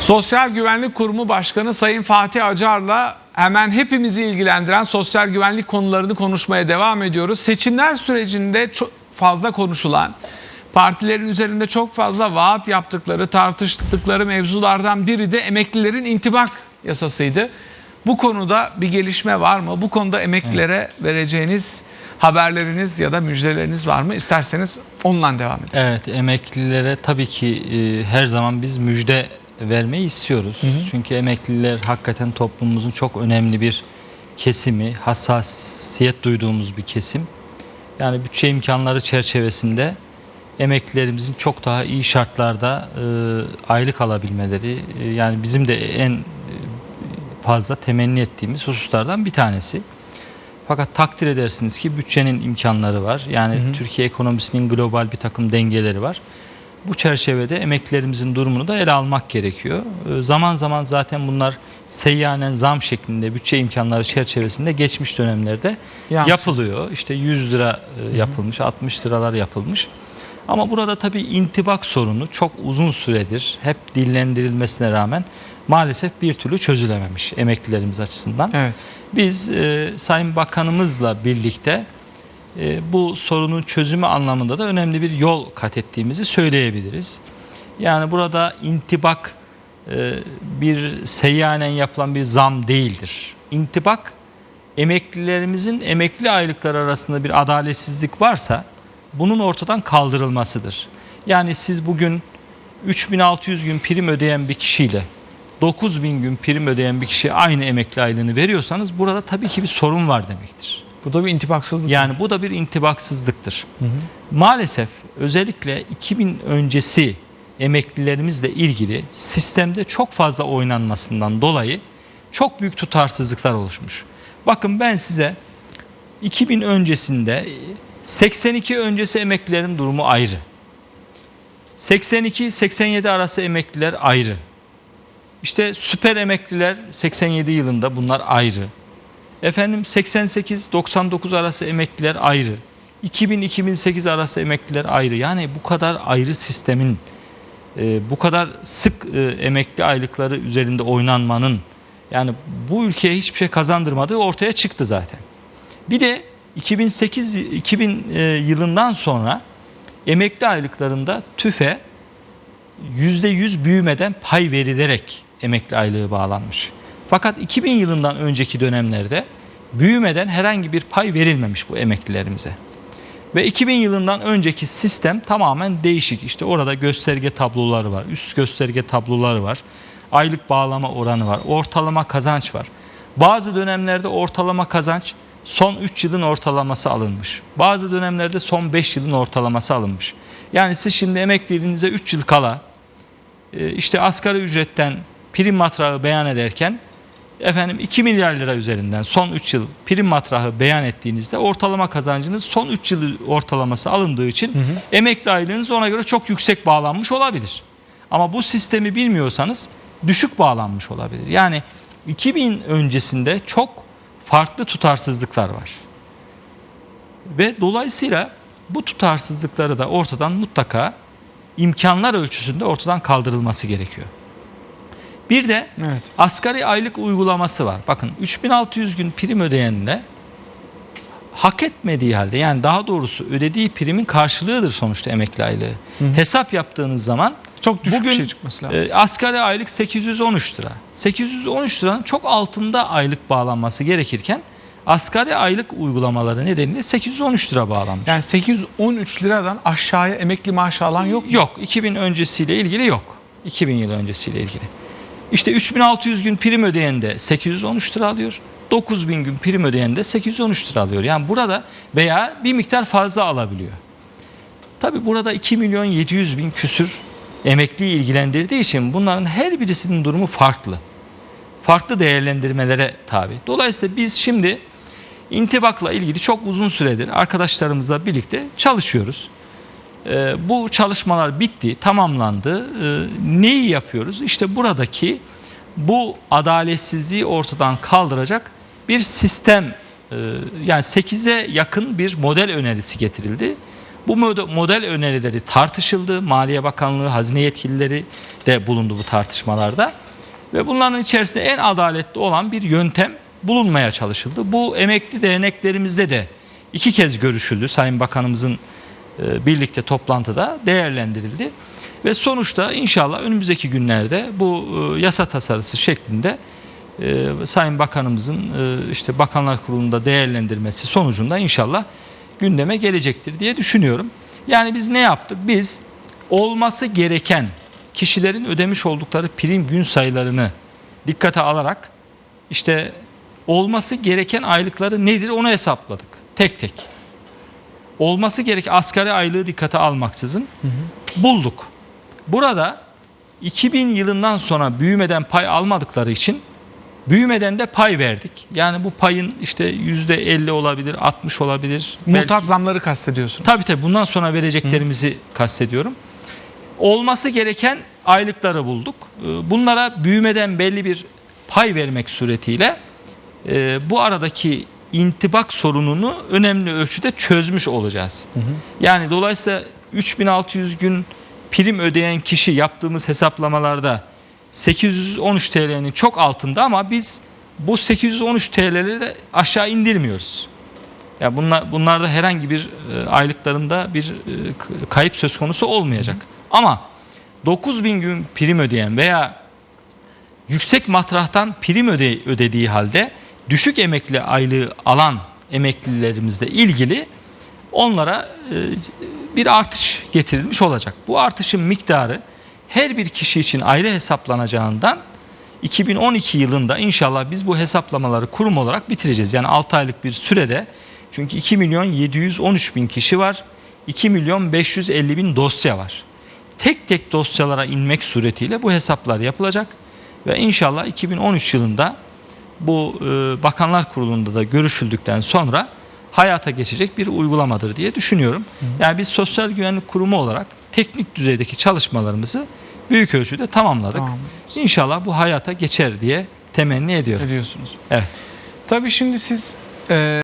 Sosyal Güvenlik Kurumu Başkanı Sayın Fatih Acar'la hemen hepimizi ilgilendiren sosyal güvenlik konularını konuşmaya devam ediyoruz. Seçimler sürecinde çok fazla konuşulan, partilerin üzerinde çok fazla vaat yaptıkları, tartıştıkları mevzulardan biri de emeklilerin intibak yasasıydı. Bu konuda bir gelişme var mı? Bu konuda emeklilere vereceğiniz haberleriniz ya da müjdeleriniz var mı? İsterseniz onunla devam edelim. Evet emeklilere tabii ki e, her zaman biz müjde vermeyi istiyoruz. Çünkü emekliler hakikaten toplumumuzun çok önemli bir kesimi, hassasiyet duyduğumuz bir kesim. Yani bütçe imkanları çerçevesinde emeklilerimizin çok daha iyi şartlarda e, aylık alabilmeleri e, yani bizim de en e, fazla temenni ettiğimiz hususlardan bir tanesi. Fakat takdir edersiniz ki bütçenin imkanları var. Yani Türkiye ekonomisinin global bir takım dengeleri var. Bu çerçevede emeklilerimizin durumunu da ele almak gerekiyor. Ee, Zaman zaman zaten bunlar seyyanen zam şeklinde bütçe imkanları çerçevesinde geçmiş dönemlerde Yansıyor. yapılıyor. İşte 100 lira e, yapılmış, 60 liralar yapılmış. Ama burada tabii intibak sorunu çok uzun süredir hep dillendirilmesine rağmen maalesef bir türlü çözülememiş emeklilerimiz açısından. Evet. Biz e, Sayın Bakanımızla birlikte bu sorunun çözümü anlamında da önemli bir yol kat ettiğimizi söyleyebiliriz. Yani burada intibak e, bir seyyanen yapılan bir zam değildir. İntibak emeklilerimizin emekli aylıkları arasında bir adaletsizlik varsa bunun ortadan kaldırılmasıdır. Yani siz bugün 3600 gün prim ödeyen bir kişiyle 9000 gün prim ödeyen bir kişiye aynı emekli aylığını veriyorsanız burada tabii ki bir sorun var demektir. Bu da bir intibaksızlık. Yani bu da bir intibaksızlıktır. Maalesef özellikle 2000 öncesi emeklilerimizle ilgili sistemde çok fazla oynanmasından dolayı çok büyük tutarsızlıklar oluşmuş. Bakın ben size 2000 öncesinde 82 öncesi emeklilerin durumu ayrı. 82-87 arası emekliler ayrı. İşte süper emekliler 87 yılında bunlar ayrı. Efendim 88-99 arası emekliler ayrı. 2000-2008 arası emekliler ayrı. Yani bu kadar ayrı sistemin e, bu kadar sık e, emekli aylıkları üzerinde oynanmanın yani bu ülkeye hiçbir şey kazandırmadığı ortaya çıktı zaten. Bir de 2008 2000 e, yılından sonra emekli aylıklarında tüfe %100 büyümeden pay verilerek emekli aylığı bağlanmış. Fakat 2000 yılından önceki dönemlerde büyümeden herhangi bir pay verilmemiş bu emeklilerimize. Ve 2000 yılından önceki sistem tamamen değişik. İşte orada gösterge tabloları var, üst gösterge tabloları var, aylık bağlama oranı var, ortalama kazanç var. Bazı dönemlerde ortalama kazanç son 3 yılın ortalaması alınmış. Bazı dönemlerde son 5 yılın ortalaması alınmış. Yani siz şimdi emekliliğinize 3 yıl kala e, işte asgari ücretten prim matrağı beyan ederken efendim 2 milyar lira üzerinden son 3 yıl prim matrahı beyan ettiğinizde ortalama kazancınız son 3 yıl ortalaması alındığı için emekli aylığınız ona göre çok yüksek bağlanmış olabilir. Ama bu sistemi bilmiyorsanız düşük bağlanmış olabilir. Yani 2000 öncesinde çok farklı tutarsızlıklar var. Ve dolayısıyla bu tutarsızlıkları da ortadan mutlaka imkanlar ölçüsünde ortadan kaldırılması gerekiyor. Bir de Evet. asgari aylık uygulaması var. Bakın 3600 gün prim ödeyenle hak etmediği halde yani daha doğrusu ödediği primin karşılığıdır sonuçta emekli aylığı. Hesap yaptığınız zaman Çok düşük bir bugün şey çıkması lazım. e, asgari aylık 813 lira. 813 liranın çok altında aylık bağlanması gerekirken asgari aylık uygulamaları nedeniyle 813 lira bağlanmış. Yani 813 liradan aşağıya emekli maaşı alan yok. mu? Yok 2000 öncesiyle ilgili yok. 2000 yıl öncesiyle ilgili. İşte 3600 gün prim ödeyen de 813 lira alıyor. 9000 gün prim ödeyen de 813 lira alıyor. Yani burada veya bir miktar fazla alabiliyor. Tabi burada 2 milyon 700 bin küsür emekliyi ilgilendirdiği için bunların her birisinin durumu farklı. Farklı değerlendirmelere tabi. Dolayısıyla biz şimdi intibakla ilgili çok uzun süredir arkadaşlarımızla birlikte çalışıyoruz. Ee, bu çalışmalar bitti, tamamlandı. Ee, neyi yapıyoruz? İşte buradaki bu adaletsizliği ortadan kaldıracak bir sistem e, yani 8'e yakın bir model önerisi getirildi. Bu mod- model önerileri tartışıldı. Maliye Bakanlığı, hazine yetkilileri, de bulundu bu tartışmalarda. Ve bunların içerisinde en adaletli olan bir yöntem bulunmaya çalışıldı. Bu emekli derneklerimizde de iki kez görüşüldü. Sayın Bakanımızın birlikte toplantıda değerlendirildi. Ve sonuçta inşallah önümüzdeki günlerde bu e, yasa tasarısı şeklinde e, Sayın Bakanımızın e, işte Bakanlar Kurulu'nda değerlendirmesi sonucunda inşallah gündeme gelecektir diye düşünüyorum. Yani biz ne yaptık? Biz olması gereken kişilerin ödemiş oldukları prim gün sayılarını dikkate alarak işte olması gereken aylıkları nedir onu hesapladık tek tek. Olması gereken asgari aylığı dikkate almaksızın bulduk. Burada 2000 yılından sonra büyümeden pay almadıkları için büyümeden de pay verdik. Yani bu payın işte %50 olabilir, 60 olabilir. Muhtat belki- zamları kastediyorsun. Tabii tabii bundan sonra vereceklerimizi kastediyorum. Olması gereken aylıkları bulduk. Ee, Bunlara büyümeden belli bir pay vermek suretiyle e, bu aradaki intibak sorununu önemli ölçüde çözmüş olacağız. Yani dolayısıyla 3600 gün prim ödeyen kişi yaptığımız hesaplamalarda 813 TL'nin çok altında ama biz bu 813 TL'leri de aşağı indirmiyoruz. Ya bunlar bunlarda herhangi bir e, aylıklarında bir e, kayıp söz konusu olmayacak. Ama 9000 gün prim ödeyen veya yüksek matrahtan prim öde, ödediği halde düşük emekli aylığı alan emeklilerimizle ilgili onlara e, bir artış getirilmiş olacak. Bu artışın miktarı her bir kişi için ayrı hesaplanacağından 2012 yılında inşallah biz bu hesaplamaları kurum olarak bitireceğiz. Yani 6 aylık bir sürede çünkü 2 milyon 713 bin kişi var. 2 milyon 550 bin dosya var. Tek tek dosyalara inmek suretiyle bu hesaplar yapılacak ve inşallah 2013 yılında bu e, Bakanlar Kurulu'nda da görüşüldükten sonra hayata geçecek bir uygulamadır diye düşünüyorum. Yani biz Sosyal Güvenlik Kurumu olarak teknik düzeydeki çalışmalarımızı büyük ölçüde tamamladık. Tamam. İnşallah bu hayata geçer diye temenni ediyorum. Ne diyorsunuz? Evet. Tabii şimdi siz e,